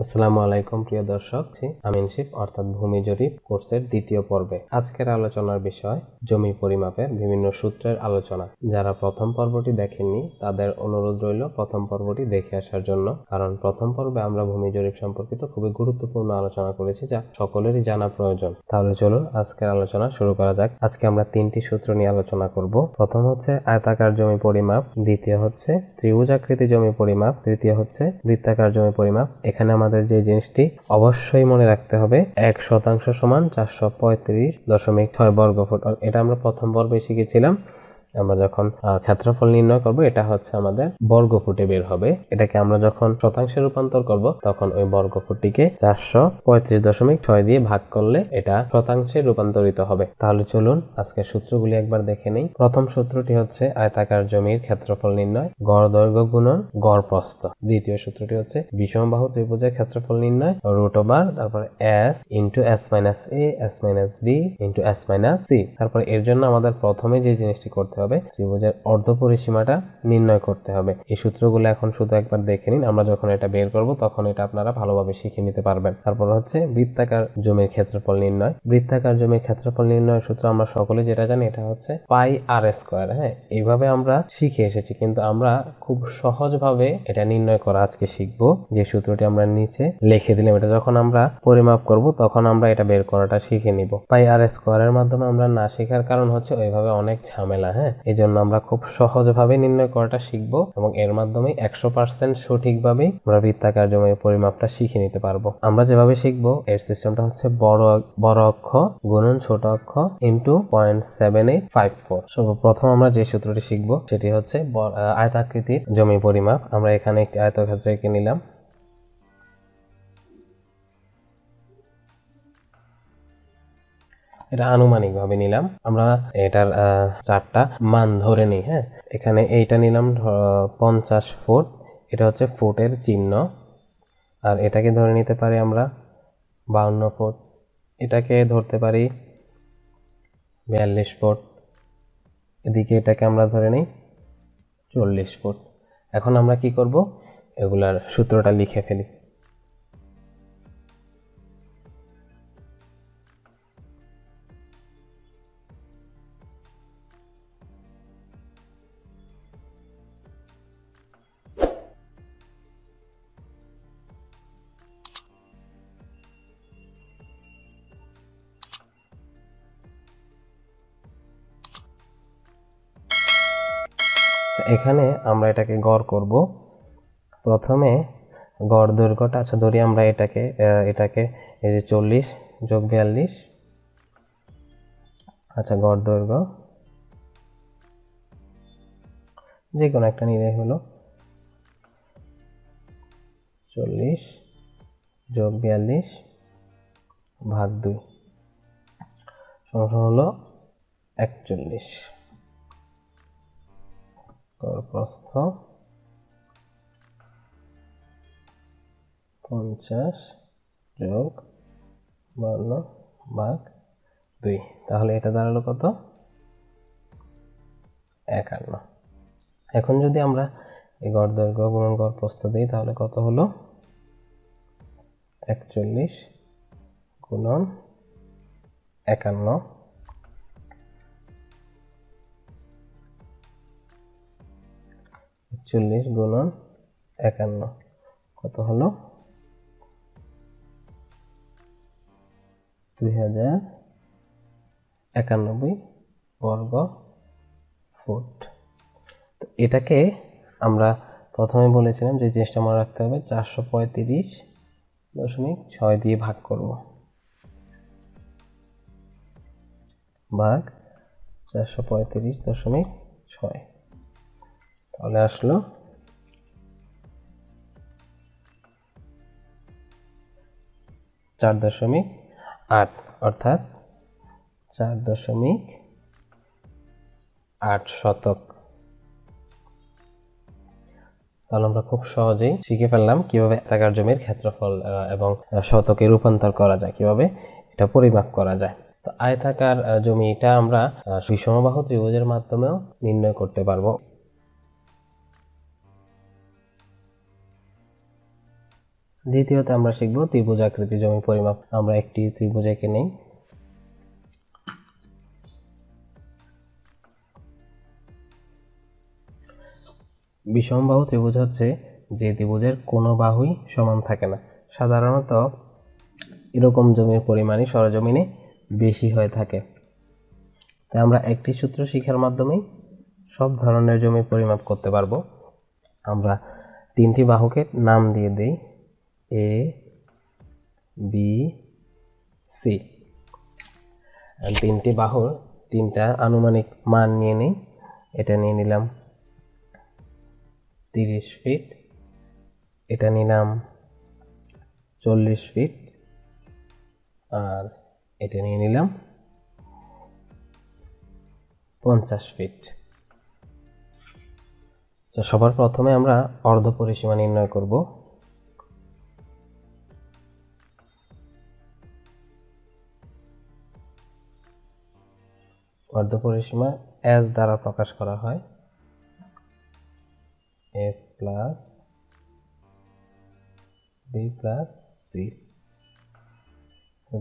আসসালামু আলাইকুম, প্রিয় দর্শক। আমিন শিফ অর্থাৎ ভূমি জরিপ কোর্সের দ্বিতীয় পর্বে। আজকের আলোচনার বিষয়, জমি পরিমাপের বিভিন্ন সূত্রের আলোচনা। যারা প্রথম পর্বটি দেখেননি, তাদের অনুরোধ রইল প্রথম পর্বটি দেখে আসার জন্য। কারণ প্রথম পর্বে আমরা ভূমি জরিপ সম্পর্কিত খুবই গুরুত্বপূর্ণ আলোচনা করেছি, যা সকলেরই জানা প্রয়োজন। তাহলে চলুন আজকের আলোচনা শুরু করা যাক। আজকে আমরা তিনটি সূত্র নিয়ে আলোচনা করব। প্রথম হচ্ছে আয়তাকার জমি পরিমাপ, দ্বিতীয় হচ্ছে ত্রিভুজাকৃতি জমি পরিমাপ, তৃতীয় হচ্ছে বৃত্তাকার জমি পরিমাপ। এখানে আমাদের যে জিনিসটি অবশ্যই মনে রাখতে হবে, এক শতাংশ সমান চারশো পঁয়ত্রিশ দশমিক ছয় বর্গ ফুট এটা আমরা প্রথম পর্বে শিখেছিলাম। আমরা যখন ক্ষেত্রফল নির্ণয় করব, এটা হচ্ছে আমাদের বর্গ ফুটে বের হবে। এটাকে আমরা যখন শতাংশে রূপান্তর করব, তখন ওই বর্গ ফুটটিকে চারশো পঁয়ত্রিশ দশমিক ছয় দিয়ে ভাগ করলে এটা শতাংশে রূপান্তরিত হবে। তাহলে চলুন আজকের সূত্রগুলি একবার দেখে নেই। প্রথম সূত্রটি হচ্ছে আয়তাকার জমির ক্ষেত্রফল নির্ণয়, গড় দৈর্ঘ্য গুণন গড় প্রস্থ। দ্বিতীয় সূত্রটি হচ্ছে বিষমবাহু ত্রিভুজের ক্ষেত্রফল নির্ণয়, রুট ওভার, তারপরে S into S minus A, S minus B into S minus C. তারপরে এর জন্য আমাদের প্রথমে যে জিনিসটি করতে হবে, ত্রিভুজের অর্ধ পরিসীমাটা নির্ণয় করতে হবে। এই সূত্রগুলো এখন শুধু একবার দেখে নিন, আমরা যখন এটা বের করব তখন এটা আপনারা ভালোভাবে শিখে নিতে পারবেন। তারপর হচ্ছে বৃত্তাকার জমির ক্ষেত্রফল নির্ণয়। বৃত্তাকার জমির ক্ষেত্রফল নির্ণয়ের সূত্র আমরা সকলে যেটা জানি এটা হচ্ছে পাই আর স্কোয়ার হ্যাঁ? এইভাবে আমরা শিখে এসেছি, কিন্তু আমরা খুব সহজভাবে এটা নির্ণয় করা আজকে শিখব। যে সূত্রটি আমরা নিচে লিখে দিলাম, এটা যখন আমরা পরিমাপ করব তখন আমরা এটা বের করাটা শিখে নিব। পাই আর স্কোয়ারের মাধ্যমে আমরা না শেখার কারণ হচ্ছে ওইভাবে অনেক ঝামেলা হ্যাঁ? এই জন্য আমরা খুব সহজভাবে নির্ণয় করাটা শিখব এবং এর মাধ্যমে একশো পার্সেন্ট সঠিকভাবেই আমরা বৃত্তাকার জমির পরিমাপটা শিখে নিতে পারব। আমরা যেভাবে শিখব, এর সিস্টেমটা হচ্ছে বড় বড় অক্ষ গুণন ছোট অক্ষ into point seven eight five four প্রথম আমরা যে সূত্রটি শিখব, সেটি হচ্ছে আয়তাকৃতির জমি পরিমাপ। আমরা এখানে একটি আয়তক্ষেত্র এঁকে নিলাম। এটা আনুমানিক ভাবে নিলাম। আমরা এটার চারটা মান ধরে নিই হ্যাঁ? এখানে এইটা নিলাম পঞ্চাশ ফুট। এটা হচ্ছে ফুটের চিহ্ন। আর এটাকে ধরে নিতে পারি আমরা বাউন্ন ফুট। এটাকে ধরতে পারি বিয়াল্লিশ ফুট। এদিকে এটাকে আমরা ধরে নিই চল্লিশ ফুট। এখন আমরা কি করব? এগুলার সূত্রটা লিখে ফেলি। এখানে আমরা এটাকে গড় করব। প্রথমে গড় দৈর্ঘ্যটা আচ্ছা ধরি আমরা এটাকে এটাকে এই যে চল্লিশ যোগ বিয়াল্লিশ। আচ্ছা গড় দৈর্ঘ্য। যে কোনো একটা নিলে হলো চল্লিশ যোগ বিয়াল্লিশ ভাগ দুই। সংখ্যা হলো একচল্লিশ। প্রস্থ পঞ্চাশ যোগ বান্ন ভাগ দুই। তাহলে এটা দাঁড়াল কত? একান্ন। এখন যদি আমরা এই গড় দৈর্ঘ্য গুণন গড় প্রস্থ দিই, তাহলে কত হলো? একচল্লিশ গুণন একান্ন। চল্লিশ গুণন একান্ন। কত হলো? দুই হাজার একানব্বই বর্গ ফুট। তো এটাকে আমরা প্রথমে বলেছিলাম যে জিনিসটা মনে রাখতে হবে, চারশো পঁয়ত্রিশ দশমিক ছয় দিয়ে ভাগ করব। ভাগ চারশো পঁয়ত্রিশ দশমিক ছয়। তাহলে আসলো। চার দশমিক আট অর্থাৎ চার দশমিক আট শতক। তাহলে আমরা খুব সহজেই শিখে ফেললাম কীভাবে একার জমির ক্ষেত্রফল এবং শতকে রূপান্তর করা যায় কীভাবে এটা পরিমাপ করা যায়। তো আয়তাকার জমিটা আমরা আহ, সুষমবাহু ত্রিভুজের মাধ্যমেও নির্ণয় করতে পারব। দ্বিতীয়ত আমরা শিখব ত্রিভুজাকৃতি জমি পরিমাপ। আমরা একটি ত্রিভুজ এঁকে নেই। বিষমবাহু ত্রিভুজ হচ্ছে যে ত্রিভুজের কোনো বাহুই সমান থাকে না। সাধারণত এরকম জমির পরিমাণই সরজমিনে বেশি হয়ে থাকে। তাই আমরা একটি সূত্র শিখার মাধ্যমেই সব ধরনের জমি পরিমাপ করতে পারব। আমরা তিনটি বাহুকে নাম দিয়ে দেই। এ বি সি তিনটি বাহুর তিনটা আনুমানিক মান নিয়ে নিই। এটা নিয়ে নিলাম তিরিশ ফিট। এটা নিলাম চল্লিশ ফিট। আর এটা নিয়ে নিলাম পঞ্চাশ ফিট। তো সবার প্রথমে আমরা অর্ধ পরিসীমা নির্ণয় করব। অর্ধ পরিসীমা এস দ্বারা প্রকাশ করা হয়। A plus B plus C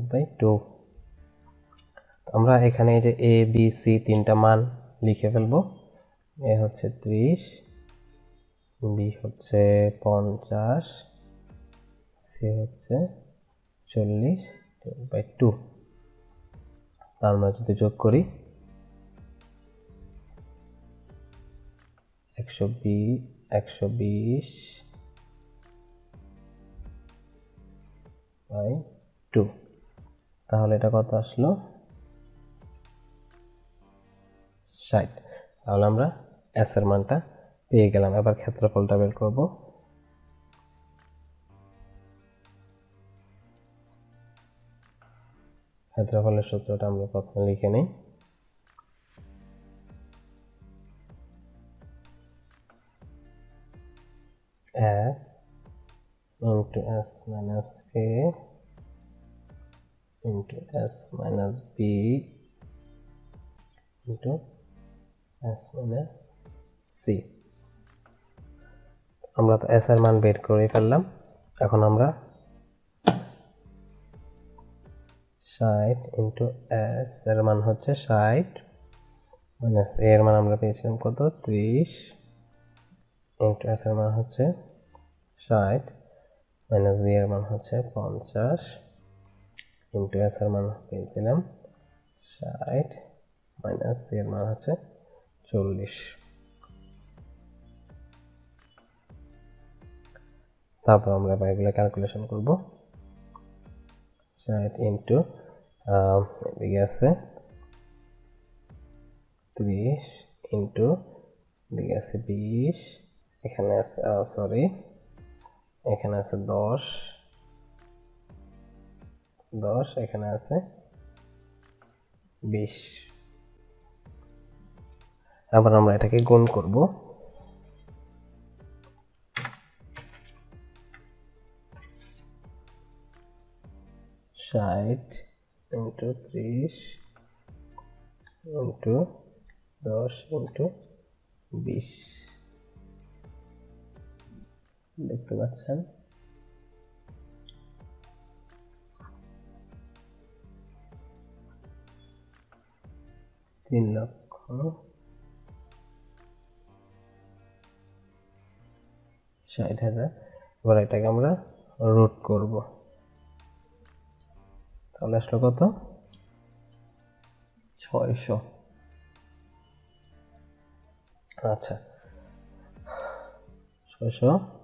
by two আমরা এখানে এই যে এ বি সি তিনটা মান লিখে ফেলব। এ হচ্ছে ত্রিশ বি হচ্ছে পঞ্চাশ সি হচ্ছে চল্লিশ বাই টু আমরা যদি যোগ করি একশো বি একশো বিশ বাই টু। তাহলে এটা কত আসলো? ষাট। তাহলে আমরা এস এর মানটা পেয়ে গেলাম। এবার ক্ষেত্রফলটা বের করব। ক্ষেত্রফলের সূত্রটা আমরা প্রথমে লিখে নিই। S, into s minus a into s minus b, into s minus c. আমরা তো s এর মান বের করে ফেললাম। এখন আমরা ষাট ইন্টু এস এর মান হচ্ছে ষাট মাইনাস এ এর মান আমরা পেয়েছিলাম কত? ত্রিশ। ইন্টু এস এর মান হচ্ছে ষাট মাইনাস বি এর মান হচ্ছে পঞ্চাশ ইন্টু এস এর মান পেয়েছিলাম ষাট মাইনাস সি এর মান হচ্ছে চল্লিশ। তারপর আমরা এগুলো ক্যালকুলেশন করব। ষাট ইন্টু এদিকে আছে ত্রিশ ইন্টু এদিকে আছে বিশ, এখানে আছে সরি এখানে আছে দশ। দশ, এখানে আছে বিশ। আবার আমরা এটাকে গুণ করব। ষাট ইন্টু ত্রিশ ইন্টু দশ ইন্টু বিশ। দেখতে পাচ্ছেন। তিন লক্ষ। ষাট হাজার। এবার এটাকে আমরা রুট করব। তাহলে আসলো কত? ছয়শো। আচ্ছা। ছয়শো।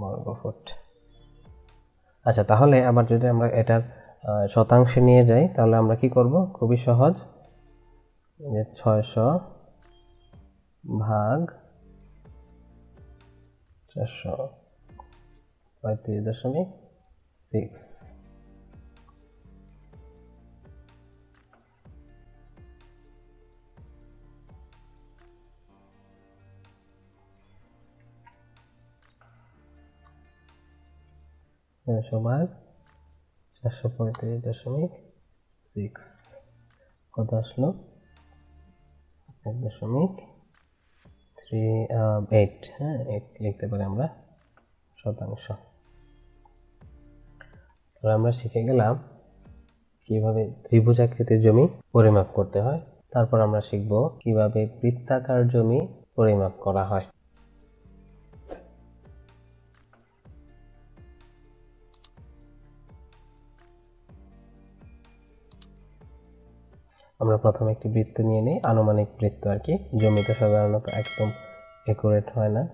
বর্গ ফুট আচ্ছা তাহলে আবার যদি আমরা এটার শতাংশে নিয়ে যাই, তাহলে আমরা কি করব? খুবই সহজ। যে ছয়শো ভাগ চারশো পঁয়ত্রিশ দশমিক সিক্স ভাগ চারশো পঁয়ত্রিশ দশমিক সিক্স কত আসলো? এক দশমিক থ্রি এইট হ্যাঁ এইট লিখতে পারি আমরা শতাংশ। আমরা শিখে গেলাম কীভাবে ত্রিভুজাকৃতির জমি পরিমাপ করতে হয়। তারপর আমরা শিখব কীভাবে বৃত্তাকার জমি পরিমাপ করা হয়। আমরা প্রথমে একটি বৃত্ত নিয়ে নিই। আনুমানিক বৃত্ত আর কি। জমিতে সাধারণত একদম একুরেট হয় না।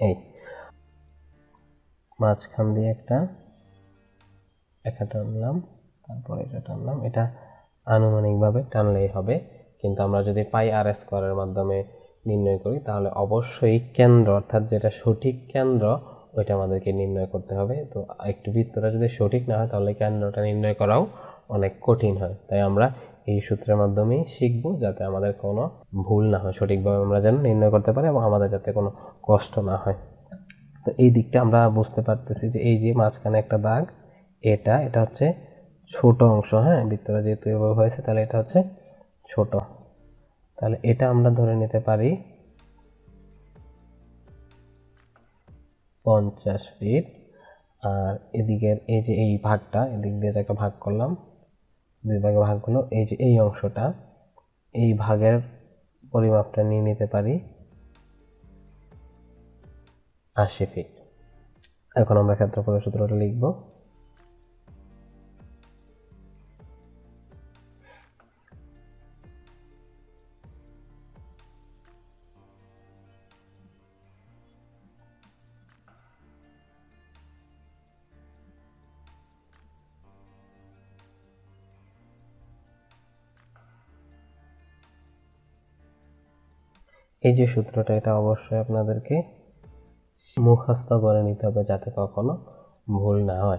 এই। মাঝখান দিয়ে একটা একা টানলাম, তারপর এটা টানলাম। এটা আনুমানিকভাবে টানলেই হবে। কিন্তু আমরা যদি পাই আর স্কোয়ারের মাধ্যমে নির্ণয় করি, তাহলে অবশ্যই কেন্দ্র, অর্থাৎ যেটা সঠিক কেন্দ্র ওইটা আমাদেরকে নির্ণয় করতে হবে। তো একটু বৃত্তটা যদি সঠিক না হয়, তাহলে কেন্দ্রটা নির্ণয় করাও অনেক কঠিন হয়। তাই আমরা এই সূত্রের মাধ্যমেই শিখব যাতে আমাদের কোনো ভুল না হয়, সঠিকভাবে আমরা যেন নির্ণয় করতে পারি এবং আমাদের যাতে কোনো কষ্ট না হয়। তো এই দিকটা আমরা বুঝতে পারতেছি যে এই যে মাঝখানে একটা দাগ, এটা এটা হচ্ছে ছোট অংশ হ্যাঁ? বৃত্তটা যেহেতু এভাবে হয়েছে, তাহলে এটা হচ্ছে ছোট। তাহলে এটা আমরা ধরে নিতে পারি পঞ্চাশ ফিট আর এদিকের এই যে এই ভাগটা, এদিক দিয়ে যাকে ভাগ করলাম, দুই ভাগে ভাগ হলো এই যে এই অংশটা। এই ভাগের পরিমাপটা নিয়ে নিতে পারি আশি ফিট এখন আমরা ক্ষেত্রফলের সূত্রটা লিখব। এই যে সূত্রটা, এটা অবশ্যই আপনাদেরকে মুখস্থ করে নিতে হবে যাতে কখনো ভুল না হয়।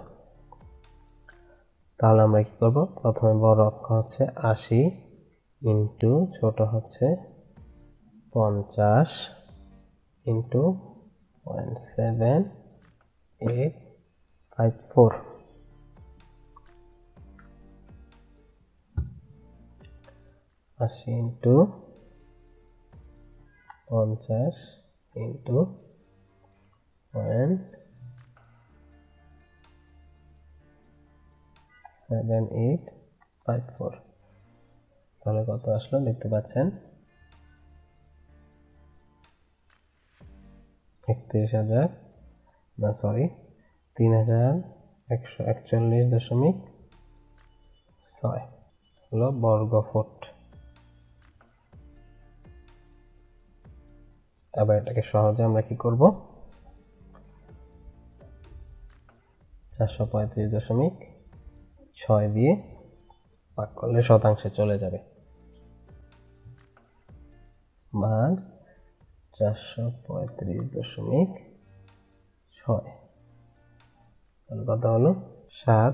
তাহলে আমরা কি করব? প্রথমে বড় অক্ষর হচ্ছে আশি ইন্টু ছোট হচ্ছে পঞ্চাশ into point seven eight five four. আশি ইন্টু পঞ্চাশ into point seven eight five four তাহলে কত আসলো? দেখতে পাচ্ছেন? একত্রিশ হাজার না সরি তিন হাজার একশো একচল্লিশ দশমিক ছয় হলো বর্গ এবার এটাকে সহজে আমরা কি করব? চারশো পঁয়ত্রিশ দশমিক ছয় দিয়ে ভাগ করলে শতাংশে চলে যাবে। ভাগ চারশো পঁয়ত্রিশ দশমিক ছয়। তাহলে কত হলো? সাত।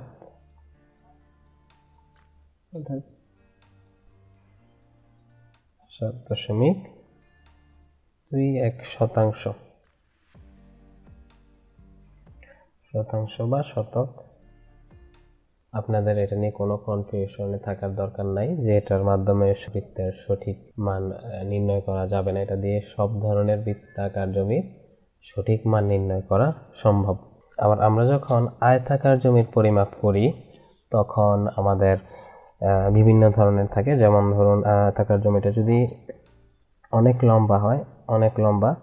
সাত দশমিক দুই এক শতাংশ। শতাংশ বা শতক। আপনাদের এটা নিয়ে কোনো কনফিউশনে থাকার দরকার নাই যে এটার মাধ্যমে বৃত্তের সঠিক মান নির্ণয় করা যাবে না। এটা দিয়ে সব ধরনের বৃত্তাকার জমির সঠিক মান নির্ণয় করা সম্ভব। আবার আমরা যখন আয়তাকার জমির পরিমাপ করি, তখন আমাদের বিভিন্ন ধরনের থাকে। যেমন ধরুন আয়তাকার জমিটা যদি অনেক লম্বা হয় অনেক লম্বা।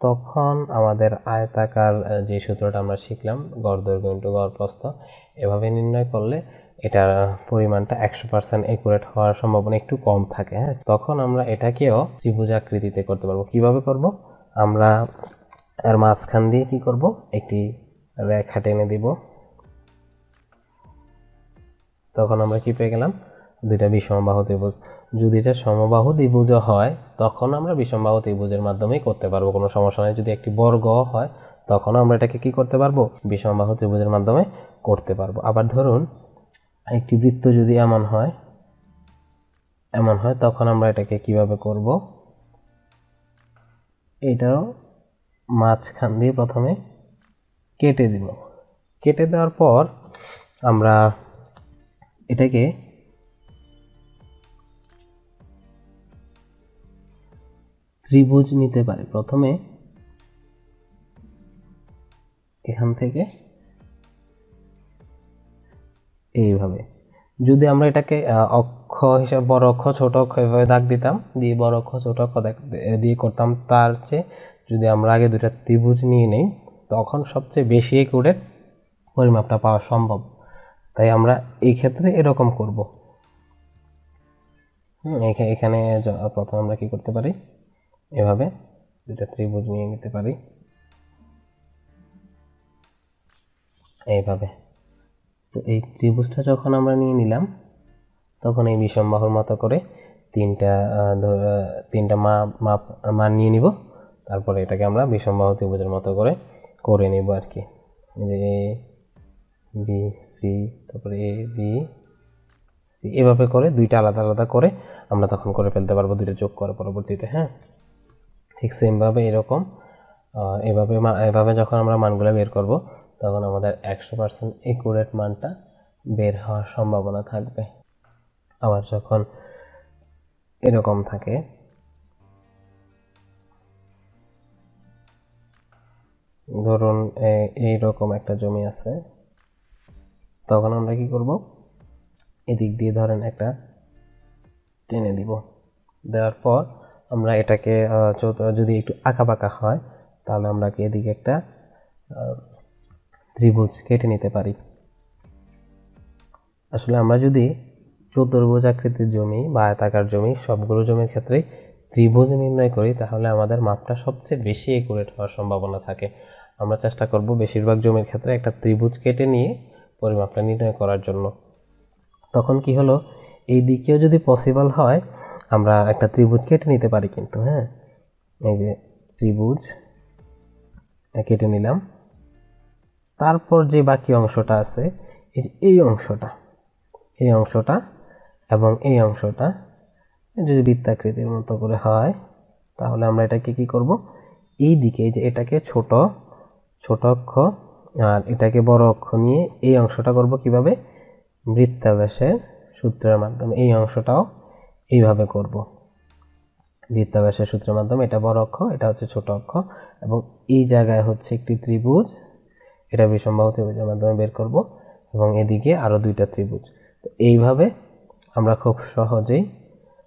তখন আমাদের আয়তাকার যে সূত্রটা আমরা শিখলাম, গড় দৈর্ঘ্য ইন্টু গড় প্রস্থ, এভাবে নির্ণয় করলে এটার পরিমাণটা একশো পার্সেন্ট একুরেট হওয়ার সম্ভাবনা একটু কম থাকে হ্যাঁ? তখন আমরা এটাকেও ত্রিভুজাকৃতিতে করতে পারব। কীভাবে করব? আমরা এর মাঝখান দিয়ে কি করব? একটি রেখা টেনে দিব। তখন আমরা কি পেয়ে গেলাম? দুইটা বিষমবাহু ত্রিভুজ। যদি এটা সমবাহু ত্রিভুজ হয়, তখন আমরা বিষমবাহু ত্রিভুজের মাধ্যমেই করতে পারব, কোনো সমস্যা নেই। যদি একটি বর্গ হয়, তখন আমরা এটাকে কি করতে পারব? বিষমবাহু ত্রিভুজের মাধ্যমে করতে পারব। আবার ধরুন, একটি বৃত্ত যদি এমন হয় এমন হয়, তখন আমরা এটাকে কীভাবে করব? এটাও মাঝখান দিয়ে প্রথমে কেটে দিব। কেটে দেওয়ার পর আমরা এটাকে ত্রিভুজ নিতে পারি। প্রথমে এখান থেকে এইভাবে। যদি আমরা এটাকে অক্ষ হিসাবে, বড় অক্ষ, ছোট অক্ষ এভাবে দাগ দিতাম, দিয়ে বড় অক্ষ, ছোট অক্ষ দিয়ে করতাম, তার চেয়ে যদি আমরা আগে দুটা ত্রিভুজ নিয়ে নেই, তখন সবচেয়ে বেশি একুরেট পরিমাপটা পাওয়া সম্ভব। তাই আমরা এই ক্ষেত্রে এরকম করব। এখানে প্রথমে আমরা কি করতে পারি? এভাবে দুটা ত্রিভুজ নিয়ে নিতে পারি। এইভাবে। তো এই ত্রিভুজটা যখন আমরা নিয়ে নিলাম, তখন এই বিষমবাহুর মতো করে তিনটা তিনটা মা মাপ, মান নিয়ে নিব। তারপরে এটাকে আমরা বিষমবাহু ত্রিভুজের মতো করে করে নিব আর কি। এ, বি, সি, তারপরে এ, বি, সি, এভাবে করে দুইটা আলাদা আলাদা করে আমরা তখন করে ফেলতে পারব, দুইটা যোগ করে পরবর্তীতে হ্যাঁ? ঠিক সেমভাবে এরকম। এভাবে এভাবে যখন আমরা মানগুলো বের করব, তখন আমাদের একশো পার্সেন্ট একুরেট মানটা বের হওয়ার সম্ভাবনা থাকবে। আবার যখন এরকম থাকে, ধরুন, এ- এইরকম একটা জমি আছে, তখন আমরা কি করব? এদিক দিয়ে ধরেন একটা টেনে দিব। দেওয়ার পর আমরা এটাকে যদি একটু আঁকা বাঁকা হয়, তাহলে আমরা এদিকে একটা ত্রিভুজ কেটে নিতে পারি। আসলে আমরা যদি চতুর্ভুজ আকৃতির জমি বা আয়তাকার জমি সবগুলো জমির ক্ষেত্রেই ত্রিভুজ নির্ণয় করি, তাহলে আমাদের মাপটা সবচেয়ে বেশি একুরেট হওয়ার সম্ভাবনা থাকে। আমরা চেষ্টা করব বেশিরভাগ জমির ক্ষেত্রে একটা ত্রিভুজ কেটে নিয়ে পরিমাপটা নির্ণয় করার জন্য। তখন কি হলো? এই দিকেও যদি পসিবল হয়, আমরা একটা ত্রিভুজ কেটে নিতে পারি কিন্তু হ্যাঁ? এই যে ত্রিভুজ কেটে নিলাম। তারপর যে বাকি অংশটা আছে, এই যে এই অংশটা এই অংশটা এবং এই অংশটা, যদি বৃত্তাকৃতির মতো করে হয়, তাহলে আমরা এটাকে কি করব? এই দিকে যে এটাকে ছোট ছোট অক্ষ, আর এটাকে বড় অক্ষ নিয়ে এই অংশটা করব কীভাবে? বৃত্তাব্যাসের সূত্রের মাধ্যমে, এই অংশটাও এইভাবে করব। বৃত্তাব্যাসের সূত্রের মাধ্যমে, এটা বড় অক্ষ, এটা হচ্ছে ছোট অক্ষ, এবং এই জায়গায় হচ্ছে একটি ত্রিভুজ। এটা বিষমবাহু ত্রিভুজের মাধ্যমে বের করব, এবং এদিকে আরও দুইটা ত্রিভুজ। তো এইভাবে আমরা খুব সহজেই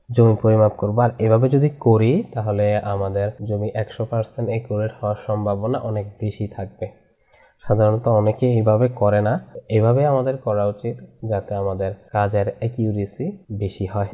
জমি পরিমাপ করব। আর এভাবে যদি করি, তাহলে আমাদের জমি একশো পার্সেন্ট একুরেট হওয়ার সম্ভাবনা অনেক বেশি থাকবে। সাধারণত অনেকে এইভাবে করে না। এভাবে আমাদের করা উচিত যাতে আমাদের কাজের অ্যাকিউরেসি বেশি হয়।